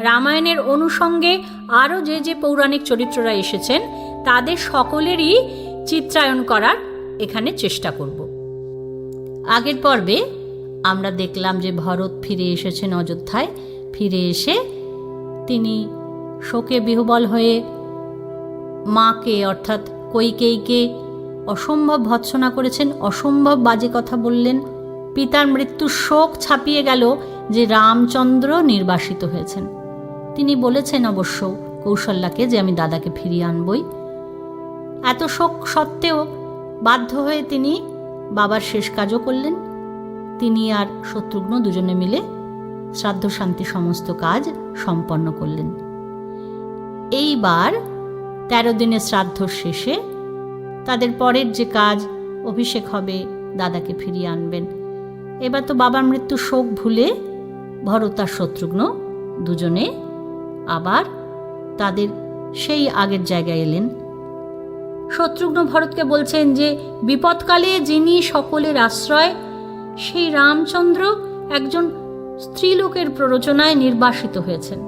রামায়ণের অনুষঙ্গে আরও যে যে পৌরাণিক চরিত্ররা এসেছেন, তাদের সকলেরই চিত্রায়ন করার এখানে চেষ্টা করব। আগের পর্বে আমরা দেখলাম যে ভরত ফিরে এসেছেন অযোধ্যায়। ফিরে এসে তিনি শোকে বিহবল হয়ে মাকে, অর্থাৎ কৈকেয়ীকে অসম্ভব ভৎসনা করেছেন, অসম্ভব বাজে কথা বললেন। পিতার মৃত্যুর শোক ছাপিয়ে গেল যে রামচন্দ্র নির্বাসিত হয়েছেন। তিনি বলেছেন অবশ্য, কৌশল্যাকে যে আমি দাদাকে ফিরিয়ে আনবই। এত শোক সত্ত্বেও বাধ্য হয়ে তিনি বাবার শেষ কাজও করলেন। তিনি আর শত্রুঘ্ন দুজনে মিলে শ্রাদ্ধ শান্তি সমস্ত কাজ সম্পন্ন করলেন। এইবার তেরো দিনের শ্রাদ্ধ শেষে তাদের পরের যে কাজ, অভিষেক হবে, দাদাকে ফিরিয়ে আনবেন। এবার তো বাবার মৃত্যু শোক ভুলে ভরত আর শত্রুঘ্ন দুজনে আবার তাদের সেই আগের জায়গায় এলেন। শত্রুঘ্ন ভরতকে বলছেন যে, বিপদকালে যিনি সকলের আশ্রয়, সেই রামচন্দ্র একজন স্ত্রীলোকের প্ররোচনায় নির্বাসিত হয়েছেন।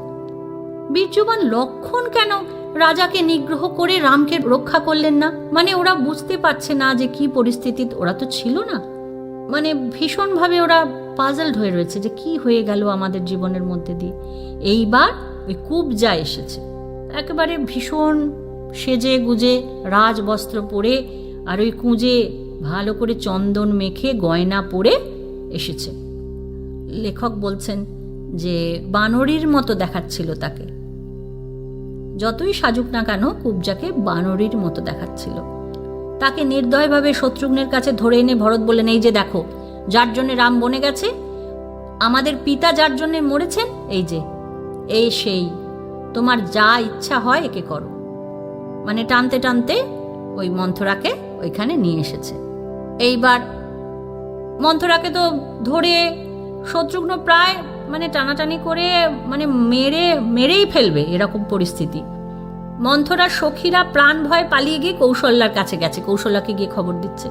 বীর্যবান লক্ষণ কেন রাজাকে নিগ্রহ করে রামকে রক্ষা করলেন না? মানে ওরা বুঝতে পারছে না যে কি পরিস্থিতি, ওরা তো ছিল না। মানে ভীষণভাবে ওরা পাজলড হয়ে রয়েছে যে কি হয়ে গেল আমাদের জীবনের মধ্যে দিয়ে। এইবার ওই কুবজা এসেছে। একেবারে ভীষণ সেজে গুজে রাজবস্ত্র পরে আর ওই কুঁজে ভালো করে চন্দন মেখে গয়না পরে এসেছে। লেখক বলছেন যে বানরির মতো দেখাচ্ছিল তাকে। যতই সাজুক না কেন কুবজাকে বানরির মতো দেখাচ্ছিল। তাকে নির্দয়ভাবে শত্রুঘ্নের কাছে ধরে এনে ভরত বললেন, এই যে দেখো, যার জন্যে রাম বনে গেছে, আমাদের পিতা যার জন্যে মরেছেন, এই যে এই সেই, তোমার যা ইচ্ছা হয় একে করো। মানে টানতে টানতে ওই মন্থরাকে ওইখানে নিয়ে এসেছে। এইবার মন্থরাকে তো ধরে শত্রুঘ্ন প্রায় মানে টানাটানি করে মানে মেরে, মেরেই ফেলবে এরকম পরিস্থিতি। মন্থরা, সখীরা প্রাণ ভয় পালিয়ে গিয়ে কৌশল্যার কাছে গেছে। কৌশল্যাকে গিয়ে খবর দিচ্ছে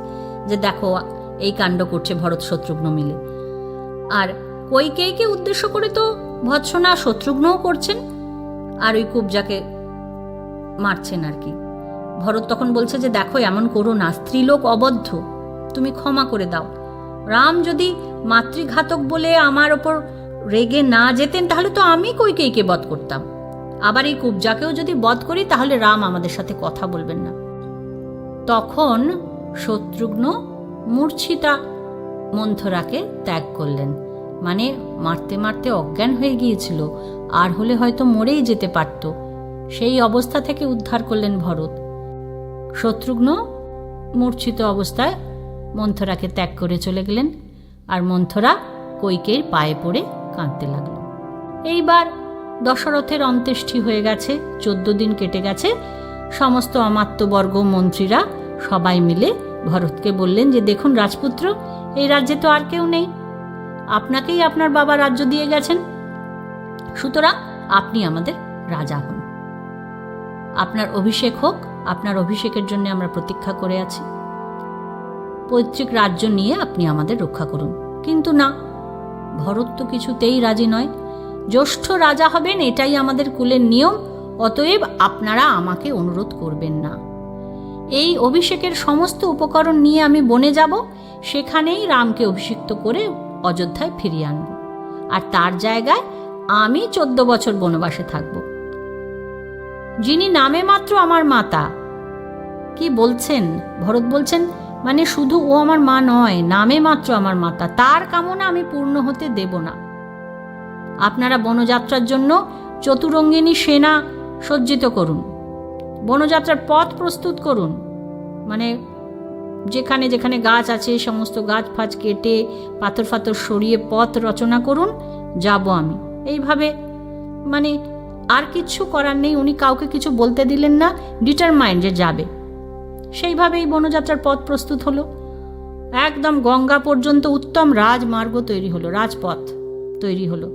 যে দেখো, এই কাণ্ড করছে ভরত শত্রুঘ্ন মিলে। আর কৈকেয়ীকে উদ্দেশ্য করে তো ভৎসনা শত্রুঘ্নও করছেন, আর ওই কুবজাকে মারছেন আর কি। ভরত তখন বলছে যে, দেখো, এমন করো না। স্ত্রীলোক অবদ্ধ। তুমি ক্ষমা করে দাও। রাম যদি মাতৃঘাতক বলে আমার ওপর রেগে না যেতেন, তাহলে তো আমি কৈকেয়ীকে বধ করতাম? আবার এই কুবজাকেও যদি বধ করি, তাহলে রাম আমাদের সাথে কথা বলবেন না। তখন শত্রুঘ্ন মূর্ছিতা মন্থরাকে ত্যাগ করলেন। মানে মারতে মারতে অজ্ঞান হয়ে গিয়েছিল, আর হলে হয়তো মরেই যেতে পারত। সেই অবস্থা থেকে উদ্ধার করলেন ভরত। শত্রুঘ্ন মূর্ছিত অবস্থায় মন্থরাকে ত্যাগ করে চলে গেলেন, আর মন্থরা কৈকের পায়ে পড়ে কাঁদতে লাগল। এইবার দশরথের অন্ত্যেষ্টি হয়ে গেছে, চোদ্দ দিন কেটে গেছে। সমস্ত অমাত্যবর্গ মন্ত্রীরা সবাই মিলে ভরতকে বললেন যে, দেখুন রাজপুত্র, এই রাজ্যে তো আর কেউ নেই। আপনাকেই আপনার বাবা রাজ্য দিয়ে গেছেন। সুতরাং আপনি আমাদের রাজা হন। আপনার অভিষেক হোক, আপনার অভিষেকের জন্য আমরা প্রতীক্ষা করে আছি। পৈতৃক রাজ্য নিয়ে আপনি আমাদের রক্ষা করুন। কিন্তু না, ভরত তো কিছুতেই রাজি নয়। জ্যৈষ্ঠ রাজা হবেন, এটাই আমাদের কুলের নিয়ম, অতএব আপনারা আমাকে অনুরোধ করবেন না। এই অভিষেকের সমস্ত উপকরণ নিয়ে আমি বনে যাব, সেখানেই রামকে অভিষিক্ত করে অযোধ্যায় ফিরিয়ে আনব। আর তার জায়গায় আমি চোদ্দ বছর বনবাসে থাকব। যিনি নামে মাত্র আমার মাতা, কি বলছেন? ভরত বলছেন মানে শুধু ও আমার মা নয়, নামে মাত্র আমার মাতা। তার কামনা আমি পূর্ণ হতে দেব না। আপনারা বনযাত্রার জন্য চতুরঙ্গিনী সেনা সজ্জিত করুন। বনযাত্রার পথ প্রস্তুত করুন। মানে যেখানে যেখানে গাছ আছে, সমস্ত গাছ ফাছ কেটে, পাথর ফাথর সরিয়ে পথ রচনা করুন, যাব আমি। এইভাবে মানে আর কিছু করার নেই, উনি কাউকে কিছু বলতে দিলেন না ডিটারমাইন্ড যে যাবে। সেইভাবেই বনযাত্রার পথ প্রস্তুত হলো। একদম গঙ্গা পর্যন্ত উত্তম রাজমার্গ তৈরি হলো, রাজপথ তৈরি হলো।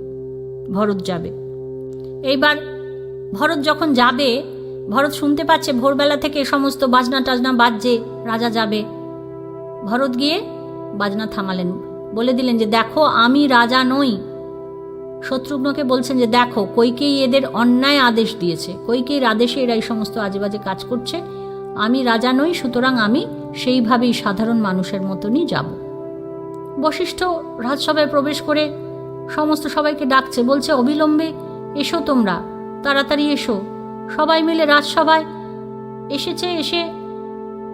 ভরত যাবে। এইবার ভরত যখন যাবে, ভরত শুনতে পাচ্ছে ভোরবেলা থেকে সমস্ত বাজনা টাজনা বাজছে, রাজা যাবে। ভরত গিয়ে বাজনা থামালেন। বলে দিলেন যে, দেখো, আমি রাজা নই। শত্রুঘ্নকে বলছেন যে, দেখো কৈকেই এদের অন্যায় আদেশ দিয়েছে। কৈকেয়ীর আদেশে এরা এই সমস্ত আজেবাজে কাজ করছে। আমি রাজা নই, সুতরাং আমি সেইভাবেই সাধারণ মানুষের মতনই যাব। বশিষ্ঠ রাজসভায় প্রবেশ করে সমস্ত সবাইকে ডাকছে, বলছে, অবিলম্বে এসো তোমরা, তাড়াতাড়ি এসো। সবাই মিলে রাজসভায় এসেছে, এসে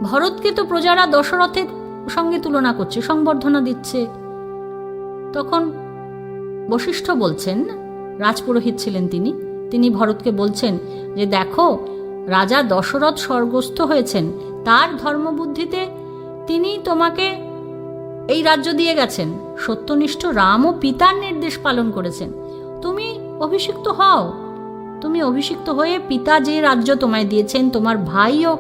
ভরতকে তো প্রজারা দশরথের সঙ্গে তুলনা করছে, সংবর্ধনা দিচ্ছে। তখন বশিষ্ঠ বলছেন, রাজপুরোহিত ছিলেন তিনি তিনি ভরতকে বলছেন যে, দেখো, রাজা দশরথ স্বর্গস্থ হয়েছেন, তার ধর্মবুদ্ধিতে তিনি তোমাকে এই রাজ্য দিয়ে গেছেন। সত্যনিষ্ঠ রামও পিতার নির্দেশ পালন করেছেন। তুমি অভিষিক্ত হও, তুমি অভিষিক্ত হয়ে পিতা যে রাজ্য তোমায় দিয়েছেন, তোমার ভাইও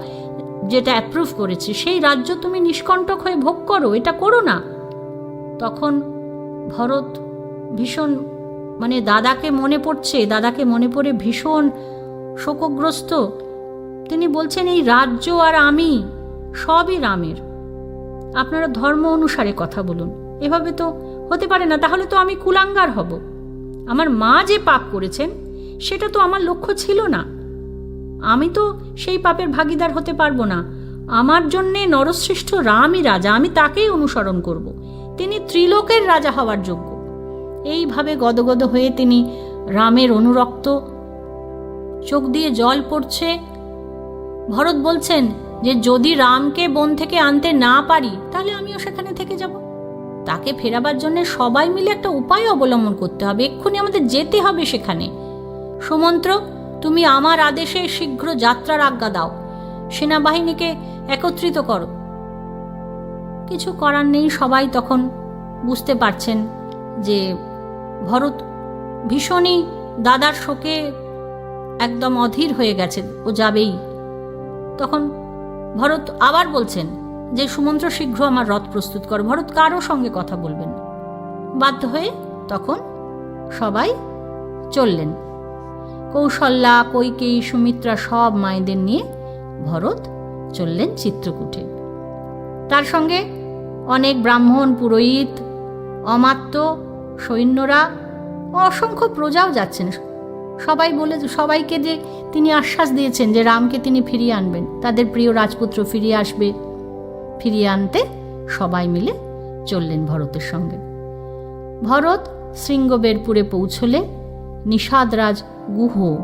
যেটা অ্যাপ্রুভ করেছে, সেই রাজ্য তুমি নিষ্কণ্টক হয়ে ভোগ করো, এটা করো না। তখন ভরত ভীষণ মানে দাদাকে মনে পড়ছে, দাদাকে মনে পড়ে ভীষণ শোকগ্রস্ত। তিনি বলছেন, এই রাজ্য আর আমি সবই রামের। আপনারা ধর্ম অনুসারে কথা বলুন। এভাবে তো হতে পারে না, তাহলে তো আমি কুলাঙ্গার হব। আমার মা যে পাপ করেছেন, সেটা তো আমার লক্ষ্য ছিল না। আমি তো সেই পাপের ভাগিদার হতে পারব না। আমার জন্যে নরশ্রেষ্ঠ রামই রাজা, আমি তাকেই অনুসরণ করব। তিনি ত্রিলোকের রাজা হওয়ার যোগ্য। এইভাবে গদগদ হয়ে তিনি রামের অনুরক্ত চোখ দিয়ে জল পড়ছে। ভরত বলছেন যে, যদি রামকে বন থেকে আনতে না পারি, তাহলে আমিও সেখানে থেকে যাব। তাকে ফেরাবার জন্য সবাই মিলে একটা উপায় অবলম্বন করতে হবে। এক্ষুনি আমাদের যেতে হবে সেখানে। সুমন্ত্র তুমি আমার আদেশে শীঘ্র যাত্রার আজ্ঞা দাও। সেনাবাহিনীকে একত্রিত করো। কিছু করার নেই, সবাই তখন বুঝতে পারছেন যে ভরত ভীষণই দাদার শোকে একদম অধীর হয়ে গেছে ও যাবেই। তখন ভরত আবার বলছেন যে, সুমন্ত্র, শীঘ্র আমার রথ প্রস্তুত করো। ভরত কারও সঙ্গে কথা বলবেন বাধ্য হয়ে তখন সবাই চললেন। কৌশল্যা, কৈকেয়ী, সুমিত্রা সব মায়েদের নিয়ে ভরত চললেন চিত্রকূটে। তার সঙ্গে অনেক ব্রাহ্মণ, পুরোহিত, অমাত্য, সৈন্যরা, অসংখ্য প্রজাও যাচ্ছেন। সবাই বলে, সবাইকে যে তিনি আশ্বাস দিয়েছেন যে রামকে তিনি ফিরিয়ে আনবেন, তাদের প্রিয় রাজপুত্র ফিরিয়ে আসবে। ফিরিয়ে আনতে সবাই মিলে চললেন ভরতের সঙ্গে। ভরত শৃঙ্গবেরপুরে পৌঁছলে, নিষাদরাজ গুহ,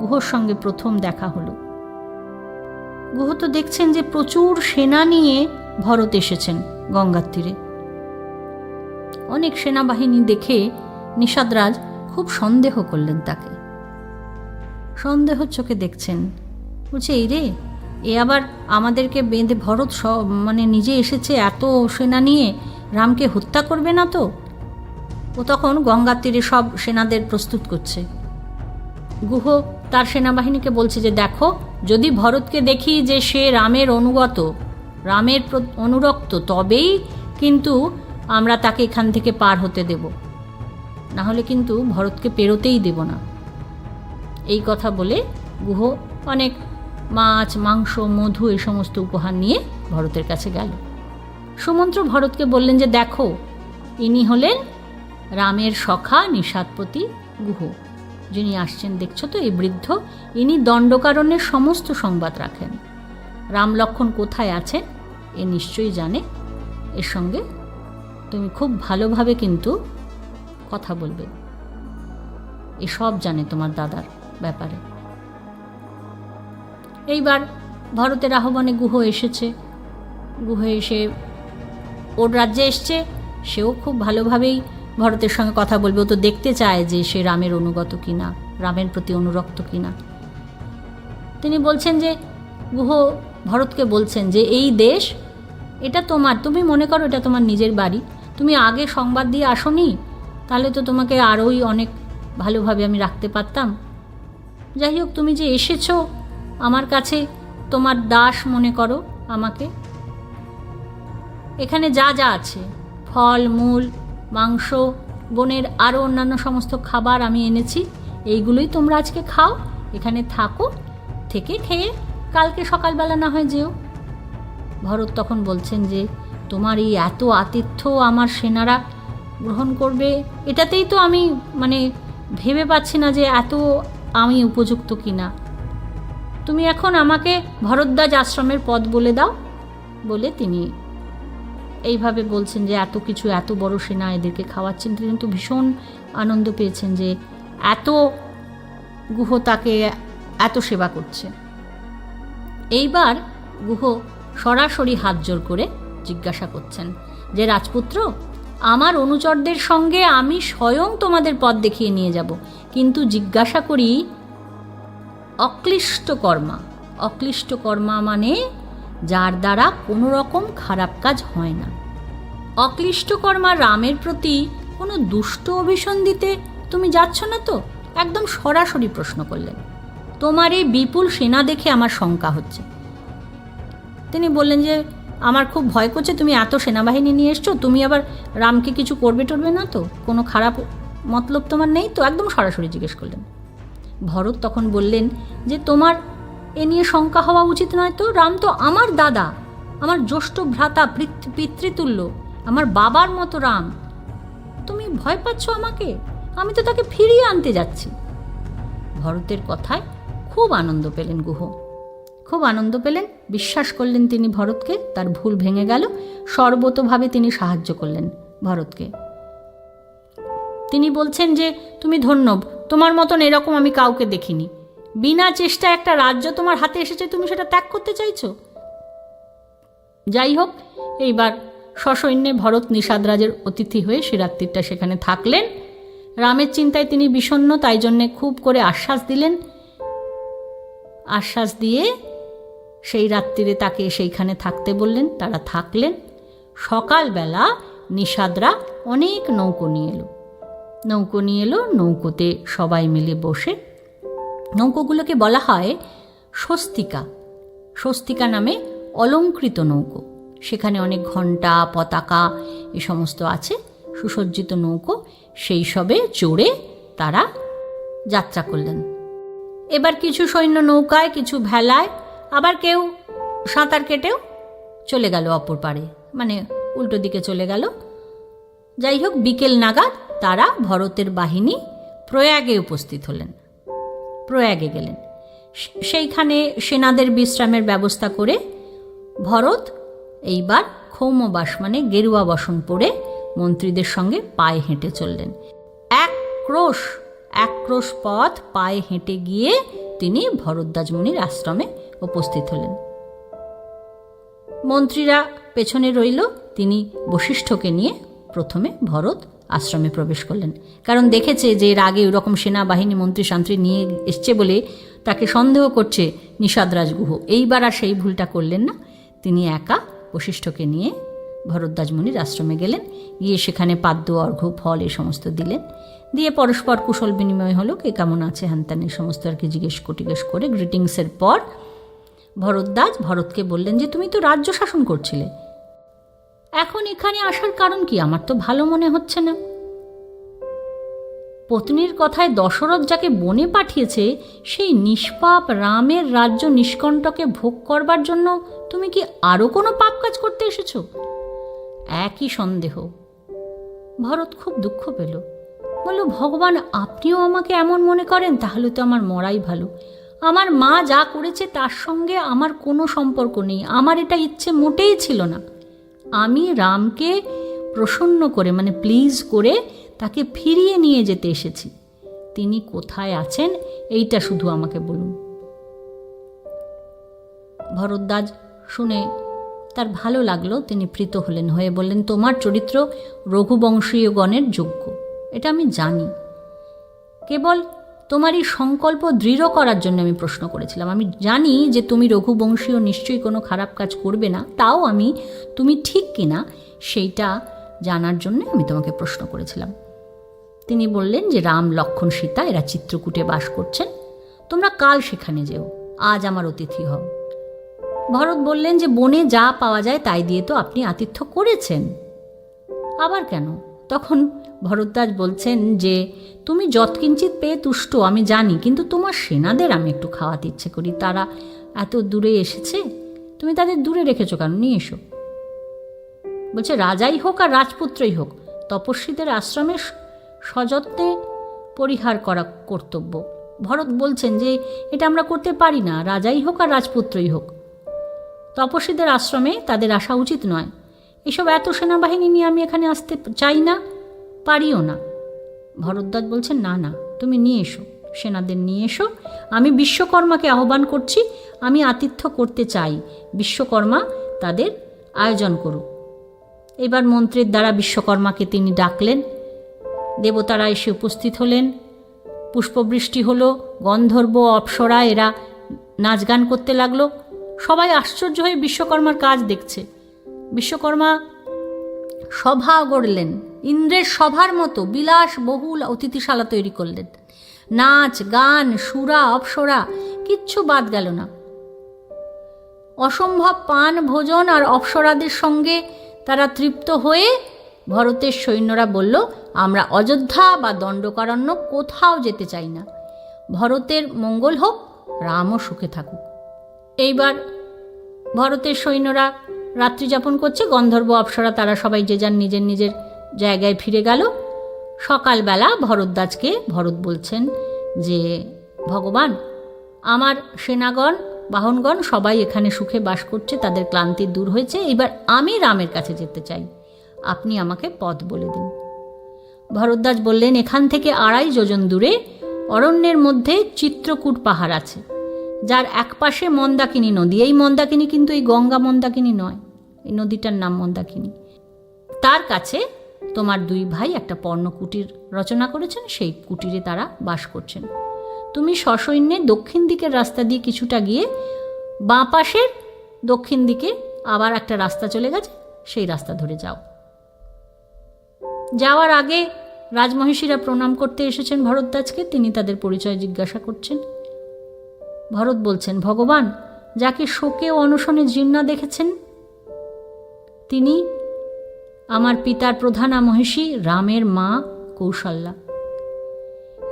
গুহর সঙ্গে প্রথম দেখা হলো। গুহ তো দেখছেন যে প্রচুর সেনা নিয়ে ভরত এসেছেন গঙ্গার তীরে। অনেক সেনাবাহিনী দেখে নিষাদরাজ খুব সন্দেহ করলেন তাকে। সন্দেহ চোখে দেখছেন। বলছে, এই রে, এ আবার আমাদেরকে বেঁধে ভরত সব মানে নিজে এসেছে এত সেনা নিয়ে, রামকে হত্যা করবে না তো? ও তখন গঙ্গার তীরে সব সেনাদের প্রস্তুত করছে। গুহ তার সেনাবাহিনীকে বলছে যে, দেখো, যদি ভরতকে দেখি যে সে রামের অনুগত, রামের অনুরক্ত, তবেই কিন্তু আমরা তাকে এখান থেকে পার হতে দেব। না হলে কিন্তু ভরতকে পেরোতেই দেব না। এই কথা বলে গুহ অনেক মাছ, মাংস, মধু এ সমস্ত উপহার নিয়ে ভরতের কাছে গেল। সুমন্ত্র ভরতকে বললেন যে, দেখো, ইনি হলেন রামের সখা নিষাদপতি গুহ। যিনি আসছেন, দেখছ তো, এই বৃদ্ধ, ইনি দণ্ডকারণ্যের সমস্ত সংবাদ রাখেন। রাম লক্ষণ কোথায় আছেন এ নিশ্চয়ই জানে। এর সঙ্গে তুমি খুব ভালোভাবে কিন্তু কথা বলবে। এসব জানে তোমার দাদার ব্যাপারে। এইবার ভরতের আহ্বানে গুহ এসেছে। গুহ এসে ওর রাজ্যে এসছে, সেও খুব ভালোভাবেই ভরতের সঙ্গে কথা বলবে। ও তো দেখতে চায় যে সে রামের অনুগত কিনা, রামের প্রতি অনুরক্ত কিনা। তিনি বলছেন যে, গুহ, ভরতকে বলছেন যে, এই দেশ, এটা তোমার, তুমি মনে করো এটা তোমার নিজের বাড়ি। তুমি আগে সংবাদ দিয়ে আসনি, তাহলে তো তোমাকে আরোই অনেক ভালোভাবে আমি রাখতে পারতাম। যাই হোক, তুমি যে এসেছ, আমার কাছে তোমার দাস মনে করো আমাকে। এখানে যা যা আছে, ফল, মূল মাংস, বনের আরও অন্যান্য সমস্ত খাবার আমি এনেছি। এইগুলোই তোমরা আজকে খাও, এখানে থাকো, থেকে খেয়ে কালকে সকালবেলা না হয় যেও। ভরত তখন বলছেন যে, তোমার এই এত আতিথ্য আমার সেনারা গ্রহণ করবে, এটাতেই তো আমি মানে ভেবে পাচ্ছি না যে এত আমি উপযুক্ত কিনা। তুমি এখন আমাকে ভরদ্বাজ আশ্রমের পদ বলে দাও, বলে তিনি এইভাবে বলছেন যে এত কিছু, এত বড় সেনা এদেরকে খাওয়াচ্ছেন, তিনি কিন্তু ভীষণ আনন্দ পেয়েছেন যে এত গুহ তাকে এত সেবা করছে। এইবার গুহ সরাসরি হাত জোর করে জিজ্ঞাসা করছেন যে, রাজপুত্র, আমার অনুচরদের সঙ্গে আমি স্বয়ং তোমাদের পথ দেখিয়ে নিয়ে যাব। কিন্তু জিজ্ঞাসা করি অক্লিষ্ট কর্মা অক্লিষ্ট কর্মা মানে যার দ্বারা কোনো রকম খারাপ কাজ হয় না। অক্লিষ্টকর্মা রামের প্রতি কোনো দুষ্ট অভিশন দিতে তুমি যাচ্ছ না তো? একদম সরাসরি প্রশ্ন করলেন। তোমার এই বিপুল সেনা দেখে আমার শঙ্কা হচ্ছে। তিনি বললেন যে, আমার খুব ভয় করছে, তুমি এত সেনাবাহিনী নিয়ে এসছো, তুমি আবার রামকে কিছু করবে টরবে না তো? কোনো খারাপ মতলব তোমার নেই তো? একদম সরাসরি জিজ্ঞেস করলেন। ভরত তখন বললেন যে, তোমার এ নিয়ে শঙ্কা হওয়া উচিত নয় তো? রাম তো আমার দাদা। আমার জ্যৈষ্ঠ ভ্রাতা পিতৃ- পিতৃতুল্য। আমার বাবার মতো রাম। তুমি ভয় পাচ্ছ আমাকে? আমি তো তাকে ফিরিয়ে আনতে যাচ্ছি। ভরতের কথায় খুব আনন্দ পেলেন গুহ। খুব আনন্দ পেলেন, বিশ্বাস করলেন তিনি ভরতকে, তার ভুল ভেঙে গেল, সর্বতভাবে তিনি সাহায্য করলেন ভরতকে। তিনি বলছেন যে, তুমি ধন্য তোমার মতন এরকম আমি কাউকে দেখিনি। বিনা চেষ্টায় একটা রাজ্য তোমার হাতে এসেছে, তুমি সেটা ত্যাগ করতে চাইছো? যাই হোক, এইবার সসৈন্যে ভরত নিষাদরাজের অতিথি হয়ে সে রাত্রিটা সেখানে থাকলেন। রামের চিন্তায় তিনি বিষণ্ণ, তাই জন্যে খুব করে আশ্বাস দিলেন। আশ্বাস দিয়ে সেই রাত্রিরে তাকে সেইখানে থাকতে বললেন, তারা থাকলেন। সকালবেলা নিষাদরা অনেক নৌকো নিয়ে এলো। নৌকো নিয়ে এলো, নৌকোতে সবাই মিলে বসে নৌকোগুলোকে বলা হয় স্বস্তিকা। স্বস্তিকা নামে অলঙ্কৃত নৌকো। সেখানে অনেক ঘণ্টা, পতাকা এ সমস্ত আছে, সুসজ্জিত নৌকো। সেই সবে চড়ে তারা যাত্রা করলেন। এবার কিছু সৈন্য নৌকায়, কিছু ভেলায়, আবার কেউ সাঁতার কেটেও চলে গেল অপর পারে। মানে উল্টো দিকে চলে গেল। যাই হোক, বিকেল নাগাদ তারা ভরতের বাহিনী প্রয়াগে উপস্থিত হলেন। প্রয়াগে গেলেন। সেইখানে সেনাদের বিশ্রামের ব্যবস্থা করে ভরত এইবার ক্ষৌমবাস মানে গেরুয়া বসন পরে মন্ত্রীদের সঙ্গে পায়ে হেঁটে চললেন। এক ক্রোশ এক ক্রোশ পথ পায়ে হেঁটে গিয়ে তিনি ভরদ্বাজ মুনির আশ্রমে উপস্থিত হলেন। মন্ত্রীরা পেছনে রইল, তিনি বশিষ্ঠকে নিয়ে প্রথমে ভরত আশ্রমে প্রবেশ করলেন। কারণ দেখেছে যে এর আগে ওরকম সেনাবাহিনী মন্ত্রী শান্ত্রী নিয়ে এসছে বলে তাকে সন্দেহ করছে নিষাদরাজ গুহ এইবার আর সেই ভুলটা করলেন না। তিনি একা বশিষ্ঠকে নিয়ে ভরদ্বাজ মুনির আশ্রমে গেলেন। গিয়ে সেখানে পাদ্য অর্ঘ্য ফল এ সমস্ত দিলেন। দিয়ে পরস্পর কুশল বিনিময় হলো, কে কেমন আছে হ্যান এই সমস্ত আর কি জিজ্ঞেস টিজ্ঞেস করে গ্রিটিংসের পর ভরদ্বাজ ভরতকে বললেন যে, তুমি তো রাজ্য শাসন করছিলে। এখন এখানে আসার কারণ কি? আমার তো ভালো মনে হচ্ছে না। পত্নীর কথায় দশরথ যাকে বনে পাঠিয়েছে, সেই নিষ্পাপ রামের রাজ্য নিষ্কণ্টকে ভোগ করবার জন্য তুমি কি আরও কোনো পাপ কাজ করতে এসেছ? একই সন্দেহ। ভরত খুব দুঃখ পেল। বলল, ভগবান, আপনিও আমাকে এমন মনে করেন, তাহলে তো আমার মরাই ভালো। আমার মা যা করেছে, তার সঙ্গে আমার কোনো সম্পর্ক নেই। আমার এটা ইচ্ছে মোটেই ছিল না। আমি রামকে প্রসন্ন করে মানে প্লিজ করে তাকে ফিরিয়ে নিয়ে যেতে এসেছি। তিনি কোথায় আছেন এইটা শুধু আমাকে বলুন। ভরদ্বাজ শুনে তার ভালো লাগল, তিনি প্রীত হলেন, হয়ে বললেন, তোমার চরিত্র রঘুবংশীয়গণের যোগ্য। এটা আমি জানি। কেবল তোমার এই সংকল্প দৃঢ় করার জন্য আমি প্রশ্ন করেছিলাম। আমি জানি যে তুমি রঘুবংশীয় নিশ্চয়ই কোনো খারাপ কাজ করবে না, তাও আমি, তুমি ঠিক কিনা সেইটা জানার জন্য আমি তোমাকে প্রশ্ন করেছিলাম। তিনি বললেন যে রাম, লক্ষণ, সীতা, এরা চিত্রকূটে বাস করছেন। তোমরা কাল সেখানে যেও, আজ আমার অতিথি হও। ভরত বললেন যে বনে যা পাওয়া যায় তাই দিয়ে তো আপনি আতিথ্য করেছেন। আবার কেন? তখন ভরদ্বাজ বলছেন যে, তুমি যৎকিঞ্চিত পেয়ে তুষ্ট, আমি জানি, কিন্তু তোমার সেনাদের আমি একটু খাওয়াতে ইচ্ছে করি। তারা এত দূরে এসেছে? তুমি তাদের দূরে রেখেছো কেন? নিয়ে এসো। বলছে, রাজাই হোক আর রাজপুত্রই হোক, তপস্বীদের আশ্রমে সযত্নে পরিহার করা কর্তব্য। ভরত বলছেন যে, এটা আমরা করতে পারি না, রাজাই হোক আর রাজপুত্রই হোক। তপস্বীদের আশ্রমে তাদের আসা উচিত নয়। এসব এত সেনাবাহিনী নিয়ে আমি এখানে আসতে চাই না, পারিও না। ভরদ্বাজ বলছেন না না, তুমি নিয়ে এসো, সেনাদের নিয়ে এসো। আমি বিশ্বকর্মাকে আহ্বান করছি, আমি আতিথ্য করতে চাই। বিশ্বকর্মা তাদের আয়োজন করুক। এবার মন্ত্রীর দ্বারা বিশ্বকর্মাকে তিনি ডাকলেন। দেবতারা এসে উপস্থিত হলেন। পুষ্পবৃষ্টি হলো, গন্ধর্ব, অপ্সরা, এরা নাচ গান করতে লাগল। সবাই আশ্চর্য হয়ে বিশ্বকর্মার কাজ দেখছে। বিশ্বকর্মা সভা গড়লেন। ইন্দ্রের সভার মতো বিলাস বহুল অতিথিশালা তৈরি করলেন। নাচ, গান, সুরা, অপ্সরা, কিচ্ছু বাদ গেল না। অসম্ভব পান, ভোজন আর অপ্সরাদের সঙ্গে তারা তৃপ্ত হয়ে ভরতের সৈন্যরা বলল, আমরা অযোধ্যা বা দণ্ডকারণ্য কোথাও যেতে চাই না। ভরতের মঙ্গল হোক, রামও সুখে থাকুক। এইবার ভরতের সৈন্যরা রাত্রি যাপন করছে, গন্ধর্ব অপ্সরা, তারা সবাই যে যার নিজের নিজের জায়গায় ফিরে গেল। সকালবেলা ভরদ্বাজকে ভরত বলছেন যে, ভগবান, আমার সেনাগণ, বাহনগণ সবাই এখানে সুখে বাস করছে, তাদের ক্লান্তি দূর হয়েছে, এবার আমি রামের কাছে যেতে চাই। আপনি আমাকে পথ বলে দিন। ভরদ্বাজ বললেন, এখান থেকে আড়াই যোজন দূরে অরণ্যের মধ্যে চিত্রকূট পাহাড় আছে, যার একপাশে মন্দাকিনী নদী। এই মন্দাকিনী কিন্তু এই গঙ্গা মন্দাকিনী নয়। এই নদীটার নাম মন্দাকিনী। তার কাছে তোমার দুই ভাই একটা পর্ণ কুটির রচনা করেছেন, সেই কুটিরে তারা বাস করছেন। তুমি সসৈন্যে দক্ষিণ দিকের রাস্তা দিয়ে কিছুটা গিয়ে বাঁ পাশের দক্ষিণ দিকে আবার একটা রাস্তা চলে গেছে, সেই রাস্তা ধরে যাও। যাওয়ার আগে রাজমহিষীরা প্রণাম করতে এসেছেন ভরদ্বাজকে, তিনি তাদের পরিচয় জিজ্ঞাসা করছেন। ভরত বলছেন, ভগবান, যাকে শোকে ও অনশনে জীর্ণা দেখেছেন তিনি আমার পিতার প্রধানা মহিষী রামের মা কৌশল্যা।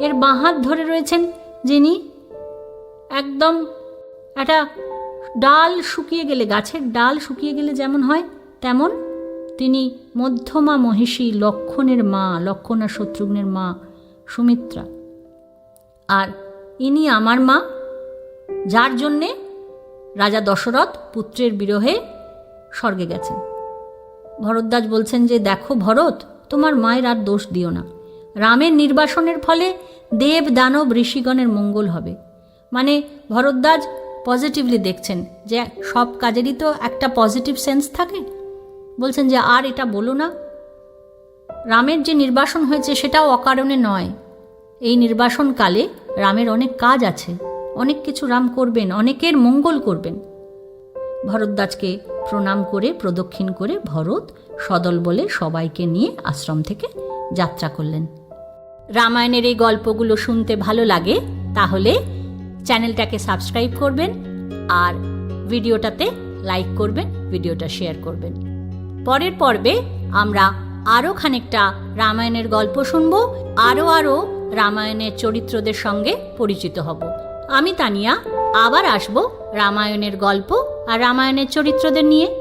এর বাঁহাত ধরে রয়েছেন যিনি একদম একটা ডাল শুকিয়ে গেলে, গাছের ডাল শুকিয়ে গেলে যেমন হয়, তেমন তিনি মধ্যমা মহিষী লক্ষণের মা, লক্ষণ শত্রুঘ্নের মা সুমিত্রা। আর ইনি আমার মা, যার জন্যে রাজা দশরথ পুত্রের বিরহে স্বর্গে গেছেন। ভরদ্বাজ বলছেন যে, দেখো ভরত, তোমার মায়ের আর দোষ দিও না। রামের নির্বাসনের ফলে দেব, দানব, ঋষিগণের মঙ্গল হবে। মানে ভরদ্বাজ পজিটিভলি দেখছেন যে, সব কাজেরই তো একটা পজিটিভ সেন্স থাকে। বলছেন যে, আর এটা বলো না। রামের যে নির্বাসন হয়েছে সেটাও অকারণে নয়। এই নির্বাসনকালে রামের অনেক কাজ আছে। অনেক কিছু রাম করবেন, অনেকের মঙ্গল করবেন। ভরদ্বাজকে প্রণাম করে, প্রদক্ষিণ করে ভরত সদল বলে সবাইকে নিয়ে আশ্রম থেকে যাত্রা করলেন। রামায়ণের এই গল্পগুলো শুনতে ভালো লাগে, তাহলে চ্যানেলটাকে সাবস্ক্রাইব করবেন আর ভিডিওটাতে লাইক করবেন, ভিডিওটা শেয়ার করবেন। পরের পর্বে আমরা আরও খানিকটা রামায়ণের গল্প শুনব, আরও আরও রামায়ণের চরিত্রদের সঙ্গে পরিচিত হব। আমি তানিয়া আবার আসব রামায়ণের গল্প আর রামায়ণের চরিত্রদের নিয়ে।